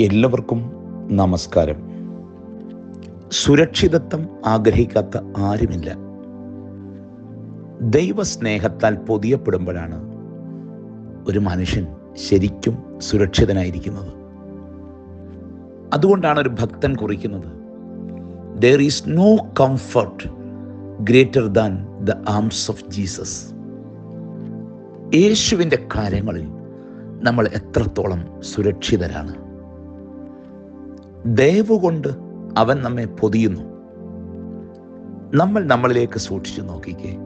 എല്ലാവർക്കും നമസ്കാരം. സുരക്ഷിതത്വം ആഗ്രഹിക്കാത്ത ആരുമില്ല. ദൈവസ്നേഹത്താൽ പൊതിയപ്പെടുമ്പോഴാണ് ഒരു മനുഷ്യൻ ശരിക്കും സുരക്ഷിതനായിരിക്കുന്നത്. അതുകൊണ്ടാണ് ഒരു ഭക്തൻ കുറിക്കുന്നത് there is no comfort greater than the arms of Jesus യേശുവിന്റെ കാര്യങ്ങളിൽ നമ്മൾ എത്രത്തോളം സുരക്ഷിതരാണ്. ദയവ് കൊണ്ട് അവൻ നമ്മെ പൊതിയുന്നു. നമ്മൾ നമ്മളിലേക്ക് സൂക്ഷിച്ചു നോക്കിക്കേ.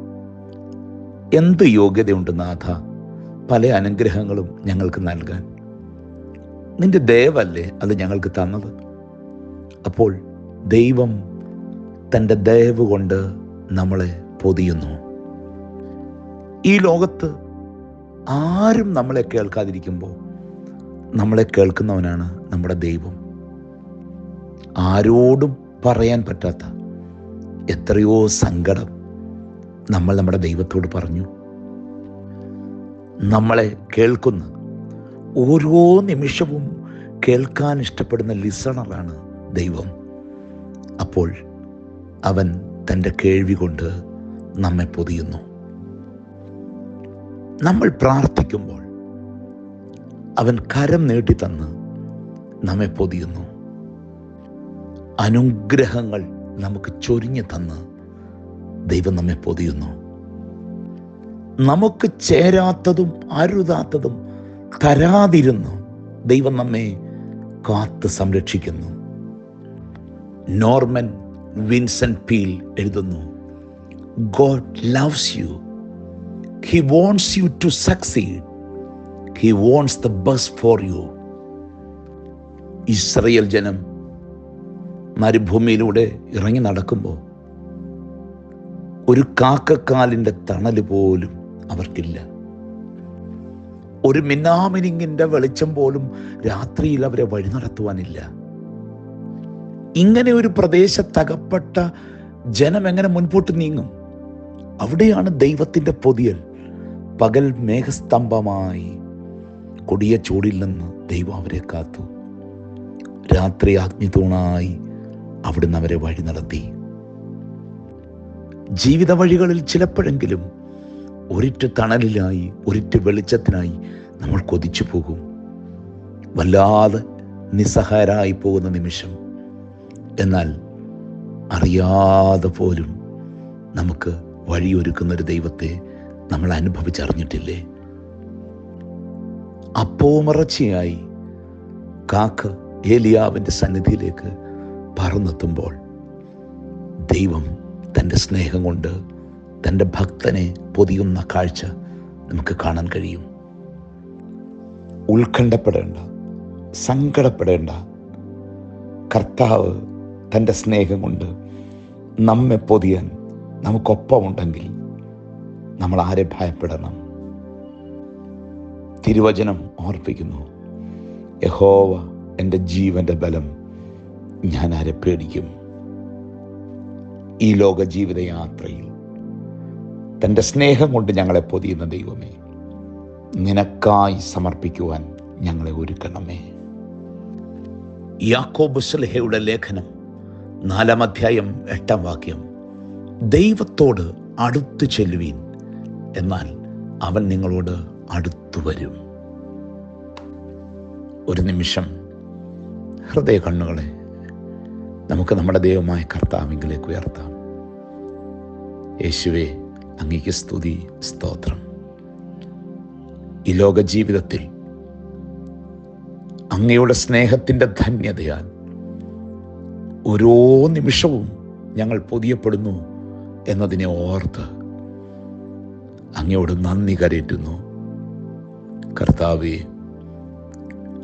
എന്ത് യോഗ്യതയുണ്ട് നാഥ പല അനുഗ്രഹങ്ങളും ഞങ്ങൾക്ക് നൽകാൻ. നിന്റെ ദയവല്ലേ അത് ഞങ്ങൾക്ക് തന്നത്? അപ്പോൾ ദൈവം തന്റെ ദയവ് കൊണ്ട് നമ്മളെ പൊതിയുന്നു. ഈ ലോകത്ത് ആരും നമ്മളെ കേൾക്കാതിരിക്കുമ്പോൾ നമ്മളെ കേൾക്കുന്നവനാണ് നമ്മുടെ ദൈവം. ആരോടും പറയാൻ പറ്റാത്ത എത്രയോ സങ്കടം നമ്മൾ നമ്മുടെ ദൈവത്തോട് പറഞ്ഞു. നമ്മളെ കേൾക്കുന്ന ഓരോ നിമിഷവും കേൾക്കാൻ ഇഷ്ടപ്പെടുന്ന ലിസണറാണ് ദൈവം. അപ്പോൾ അവൻ തന്റെ കേൾവി കൊണ്ട് നമ്മെ പൊതിയുന്നു. നമ്മൾ പ്രാർത്ഥിക്കുമ്പോൾ അവൻ കരം നീട്ടി തന്ന് നമ്മെ പൊതിയുന്നു. അനുഗ്രഹങ്ങൾ നമുക്ക് ചൊരിഞ്ഞു തന്ന് ദൈവം നമ്മെ പൊതിയുന്നു. നമുക്ക് ചേരാത്തതും അരുതാത്തതും തരാതിരുന്നു ദൈവം നമ്മെ കാത്ത് സംരക്ഷിക്കുന്നു. നോർമൻ വിൻസെന്റ് പീൽ എഴുതുന്നു God loves you he wants you to succeed he wants the best for you Israel ജനം മരുഭൂമിയിലൂടെ ഇറങ്ങി നടക്കുമ്പോൾ ഒരു കാക്കക്കാലിന്റെ തണൽ പോലും അവർക്കില്ല. ഒരു മിന്നാമിനിങ്ങിന്റെ വെളിച്ചം പോലും രാത്രിയിൽ അവരെ വഴി നടത്തുവാനില്ല. ഇങ്ങനെ ഒരു പ്രദേശത്തകപ്പെട്ട ജനം എങ്ങനെ മുൻപോട്ട് നീങ്ങും? അവിടെയാണ് ദൈവത്തിന്റെ പൊതിയൽ. പകൽ മേഘസ്തംഭമായി കൊടിയ ചൂടിൽ നിന്ന് ദൈവം അവരെ കാത്തു. രാത്രി അഗ്നിതൂണായി അവിടുന്ന് അവരെ വഴി നടത്തി. ജീവിത വഴികളിൽ ചിലപ്പോഴെങ്കിലും ഒരിറ്റ് തണലിലായി ഒരിറ്റ് വെളിച്ചത്തിനായി നമ്മൾ കൊതിച്ചു പോകും. വല്ലാതെ നിസ്സഹായരായി പോകുന്ന നിമിഷം. എന്നാൽ അറിയാതെ പോലും നമുക്ക് വഴിയൊരുക്കുന്ന ഒരു ദൈവത്തെ നമ്മൾ അനുഭവിച്ചറിഞ്ഞിട്ടില്ലേ? അപ്പോമറച്ചയായി കാക്ക ഏലിയാവിന്റെ സന്നിധിയിലേക്ക് പറന്നെത്തുമ്പോൾ ദൈവം തന്റെ സ്നേഹം കൊണ്ട് തന്റെ ഭക്തനെ പൊതിയുന്ന കാഴ്ച നമുക്ക് കാണാൻ കഴിയും. ഉത്കണ്ഠപ്പെടേണ്ട സങ്കടപ്പെടേണ്ട കർത്താവ് തന്റെ സ്നേഹം കൊണ്ട് നമ്മെ പൊതിയാൻ നമുക്കൊപ്പമുണ്ടെങ്കിൽ നമ്മൾ ആരെ ഭയപ്പെടണം? തിരുവചനം ഓർപ്പിക്കുന്നു യഹോവ എന്റെ ജീവന്റെ ബലം ഞാൻ ആരെ പേടിക്കും? ഈ ലോക ജീവിതയാത്രയിൽ തന്റെ സ്നേഹം കൊണ്ട് ഞങ്ങളെ പൊതിയുന്ന ദൈവമേ നിനക്കായി സമർപ്പിക്കുവാൻ ഞങ്ങളെ ഒരുക്കണമേ. യാക്കോബ് സ്ലഹയുടെ ലേഖനം നാലാം അധ്യായം എട്ടാം വാക്യം ദൈവത്തോട് അടുത്തു ചെല്ലുവീൻ എന്നാൽ അവൻ നിങ്ങളോട് അടുത്തു വരും. ഒരു നിമിഷം ഹൃദയ കണ്ണുകളെ നമുക്ക് നമ്മുടെ ദൈവമായ കർത്താവിങ്കിലേക്ക് ഉയർത്താം. യേശുവെ അങ്ങേക്ക് സ്തുതി സ്തോത്രം. ഈ ലോക ജീവിതത്തിൽ അങ്ങയുടെ സ്നേഹത്തിന്റെ ധന്യതയാൽ ഓരോ നിമിഷവും ഞങ്ങൾ പൊതിയപ്പെടുന്നു എന്നതിനെ ഓർത്ത് അങ്ങയോട് നന്ദി കരയറ്റുന്നു. കർത്താവെ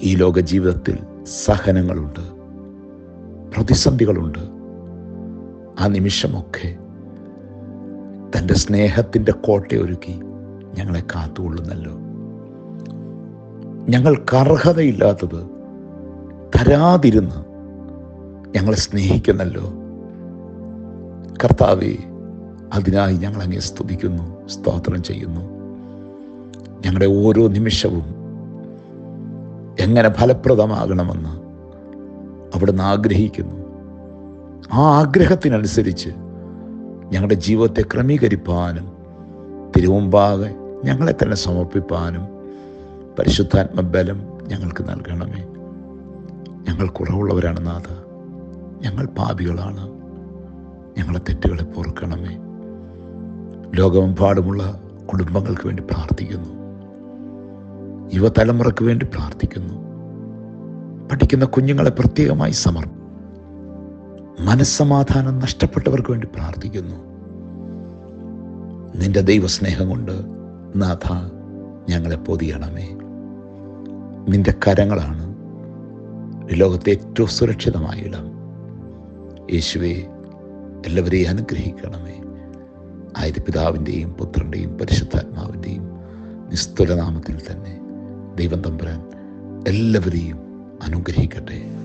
ഈ ലോക ജീവിതത്തിൽ സഹനങ്ങളുണ്ട്. പ്രതിസന്ധികളുണ്ട്. ആ നിമിഷമൊക്കെ തന്റെ സ്നേഹത്തിന്റെ കോട്ടയൊരുക്കി ഞങ്ങളെ കാത്തുകൊള്ളുന്നല്ലോ. ഞങ്ങൾക്ക് അർഹതയില്ലാത്തത് തരാതിരുന്ന് ഞങ്ങളെ സ്നേഹിക്കുന്നല്ലോ. കർത്താവെ അതിനായി ഞങ്ങൾ അങ്ങേ സ്തുതിക്കുന്നു സ്തോത്രം ചെയ്യുന്നു. ഞങ്ങളുടെ ഓരോ നിമിഷവും എങ്ങനെ ഫലപ്രദമാകണമെന്ന് അവിടുന്ന് ആഗ്രഹിക്കുന്നു. ആ ആഗ്രഹത്തിനനുസരിച്ച് ഞങ്ങളുടെ ജീവിതത്തെ ക്രമീകരിപ്പാനും തിരുമുമ്പാകെ ഞങ്ങളെ തന്നെ സമർപ്പിപ്പാനും പരിശുദ്ധാത്മബലം ഞങ്ങൾക്ക് നൽകണമേ. ഞങ്ങൾ കുറവുള്ളവരാണ് നാഥ. ഞങ്ങൾ പാപികളാണ്. ഞങ്ങളെ തെറ്റുകളെ പൊറുക്കണമേ. ലോകമെമ്പാടുമുള്ള കുടുംബങ്ങൾക്ക് വേണ്ടി പ്രാർത്ഥിക്കുന്നു. യുവതലമുറയ്ക്ക് വേണ്ടി പ്രാർത്ഥിക്കുന്നു. പഠിക്കുന്ന കുഞ്ഞുങ്ങളെ പ്രത്യേകമായി സമർപ്പിക്കും മനസ്സമാധാനം നഷ്ടപ്പെട്ടവർക്ക് വേണ്ടി പ്രാർത്ഥിക്കുന്നു. നിന്റെ ദൈവസ്നേഹം കൊണ്ട് നാഥ ഞങ്ങളെ പൊതിയണമേ. നിന്റെ കരങ്ങളാണ് ലോകത്തെ ഏറ്റവും സുരക്ഷിതമായ ഇടം. യേശുവെ എല്ലാവരെയും അനുഗ്രഹിക്കണമേ. ആയത് പിതാവിന്റെയും പുത്രന്റെയും പരിശുദ്ധാത്മാവിന്റെയും നിസ്തുലനാമത്തിൽ തന്നെ ദൈവം തമ്പുരാൻ എല്ലാവരെയും അനുഗ്രഹിക്കട്ടെ.